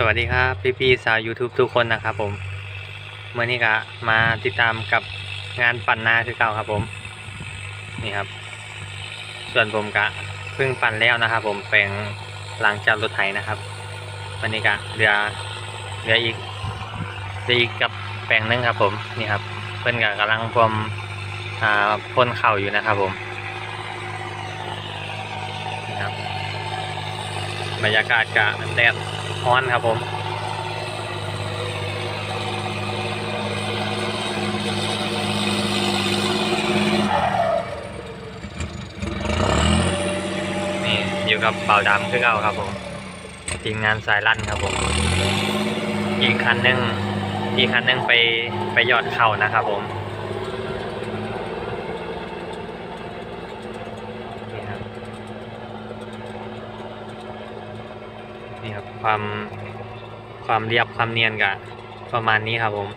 สวัสดีครับพี่พี่ๆสาว YouTube ทุกคนนะครับผมเมื่อนี้ก็มาติดตามกับงานปั่นนาคือเก่าครับผม นี่ครับ ส่วนผมก็เพิ่งปั่นแล้วนะครับ ผมแปลงหลังจากรถไถนะครับวันนี้ก็เหลือเหลืออีกเหลืออีกกับแปลงหนึงครับผมนี่ครับ เพื่อนก็กำลังพรมอ่าพ่นเข่าอยู่นะครับผมนี่ครับบรรยากาศกะแดด ร้อนครับผมนี่อยู่กับเบาดำคือเก่าครับผมทีมงานสายลั่นครับผม อีกคันนึงอีกคันนึงไปไปยอดเข่านะครับผม นี่ครับ นี่ครับความความเรียบความเนียนกับประมาณนี้ครับผม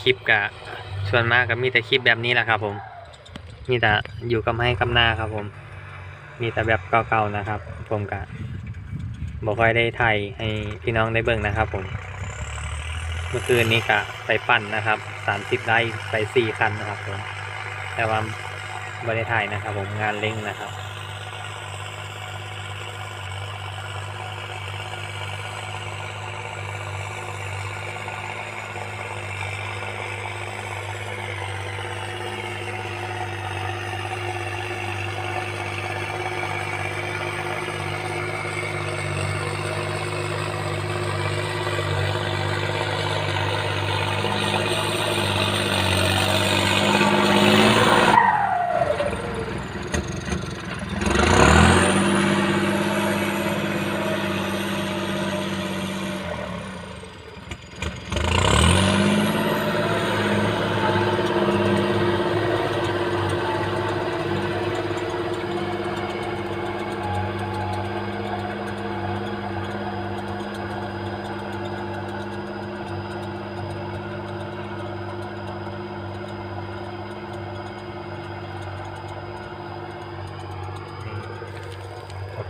คลิปกะส่วนมากก็มีแต่คลิปแบบนี้แหละครับผม มีแต่อยู่กับให้กับหน้าครับผม มีแต่แบบเก่าๆนะครับ ผมกะ บอกไว้ได้ไทยให้พี่น้องได้เบิ่งนะครับ ผม เมื่อคืนนี้กะไปปั่นนะครับสามสิบไร่ไปสี่คันนะครับผมแต่ว่าไม่ได้ถ่ายนะครับ ผมงานเล่งนะครับ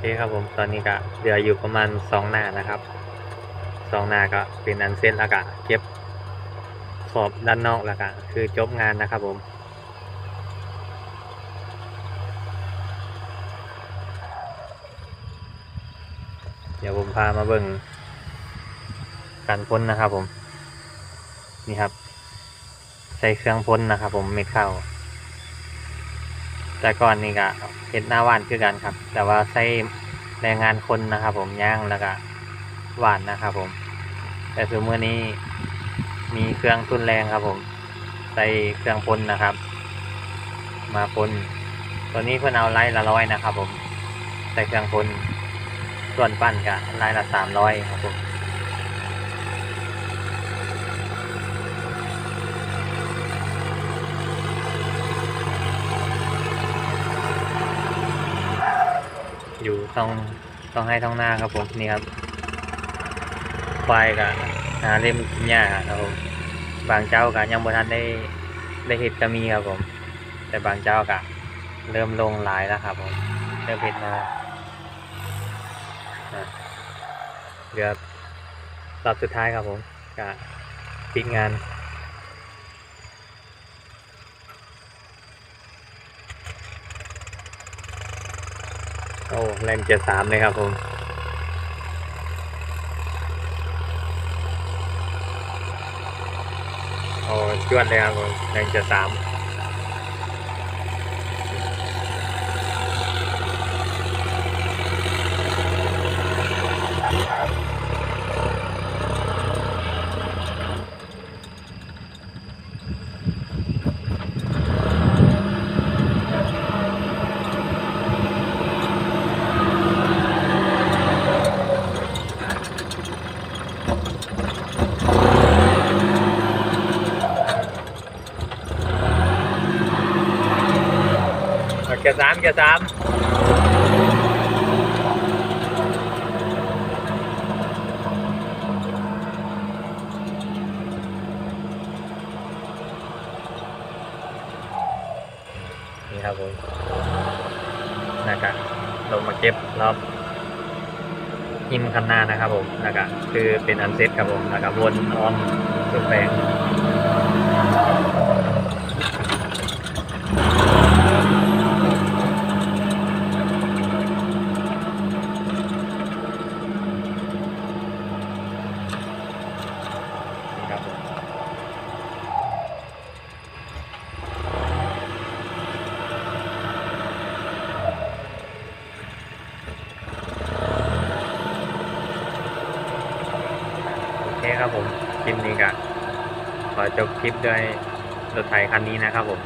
เคครับผมตอนนี้ก็เหลืออยู่ประมาณสองหน้านะครับสองหน้าก็เป็นอันเส้นแล้วก็เก็บขอบด้านนอกแล้วก็คือจบงานนะครับผมเดี๋ยวผมพามาเบิ่งการพ่นนะครับผม นี่ครับใช้เครื่องพ่นนะครับผมเม็ดข้าว แต่ก่อนนี่ก็เห็ดหน้าหวานคือกันครับ แต่ว่าใช้แรงงานคนนะครับ ผมย่างแล้วก็หวานนะครับ ผม แต่คือเมื่อนี้มีเครื่องทุนแรงครับ ผมใส่เครื่องพ่นนะครับ มาพ่นตัวนี้เพื่อนเอาไล่ละร้อยนะครับ ผมใส่เครื่องพ่นส่วนปั้นก็ไล่ละสามร้อยครับผม อยู่ต้องต้องให้ท้องหน้าครับผมนี่ครับควายกับหาเล่มกินหญ้าครับผมบางเจ้ากับยังบ่ทันได้ได้เห็ดก็มีครับผม แต่บางเจ้ากับเริ่มลงหลายแล้วครับผมเริ่มเห็ดมาอะเดี๋ยวรอบสุดท้ายครับผมกับปิดงาน โอ้แรงเจ็ดสามเลยครับผมโอ้จวดเลยครับผมแรงเจ็ดสามามอย่าสามนี่ครับผมนะครับลงมาเก็บรอบหิมคันหน้านะครับผมนะครับคือเป็นอันเซ็ตครับผมนะครับวนอ้อมสุดแปลง ครับผมคลิปนี้ก็ขอจบคลิปด้วยรถไถคันนี้นะครับผม